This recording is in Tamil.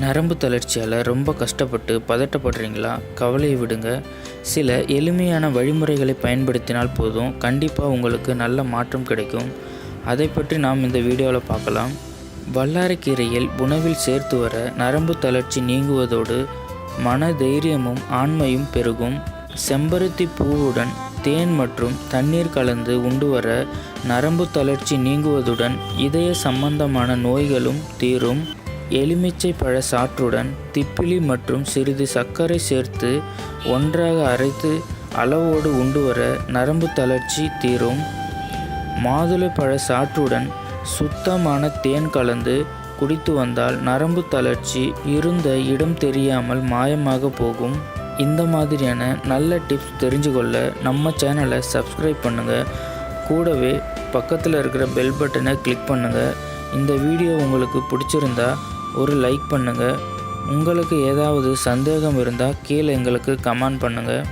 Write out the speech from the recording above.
நரம்பு தளர்ச்சியால் ரொம்ப கஷ்டப்பட்டு பதட்டப்படுறீங்களா? கவலையை விடுங்க. சில எளிமையான வழிமுறைகளை பயன்படுத்தினால் போதும். கண்டிப்பாக உங்களுக்கு நல்ல மாற்றம் கிடைக்கும். அதை பற்றி நாம் இந்த வீடியோவில் பார்க்கலாம். வல்லாரக்கீரையில் உணவில் சேர்த்து வர நரம்பு தளர்ச்சி நீங்குவதோடு மன தைரியமும் ஆண்மையும் பெருகும். செம்பருத்தி பூவுடன் தேன் மற்றும் தண்ணீர் கலந்து உண்டு வர நரம்பு தளர்ச்சி நீங்குவதுடன் இதய சம்பந்தமான நோய்களும் தீரும். எலுமிச்சை பழ சாற்றுடன் திப்பிலி மற்றும் சிறிது சர்க்கரை சேர்த்து ஒன்றாக அரைத்து அளவோடு உண்டு வர நரம்பு தளர்ச்சி தீரும். மாதுளை பழ சாற்றுடன் சுத்தமான தேன் கலந்து குடித்து வந்தால் நரம்பு தளர்ச்சி இருந்த இடம் தெரியாமல் மாயமாக போகும். இந்த மாதிரியான நல்ல டிப்ஸ் தெரிஞ்சு கொள்ள நம்ம சேனலை சப்ஸ்கிரைப் பண்ணுங்கள் கூடவே பக்கத்தில் இருக்கிற பெல் பட்டனை கிளிக் பண்ணுங்கள் இந்த வீடியோ உங்களுக்கு பிடிச்சிருந்தா ஒரு லைக் பண்ணுங்கள் உங்களுக்கு ஏதாவது சந்தேகம் இருந்தால் கீழே எங்களுக்கு கமெண்ட் பண்ணுங்கள்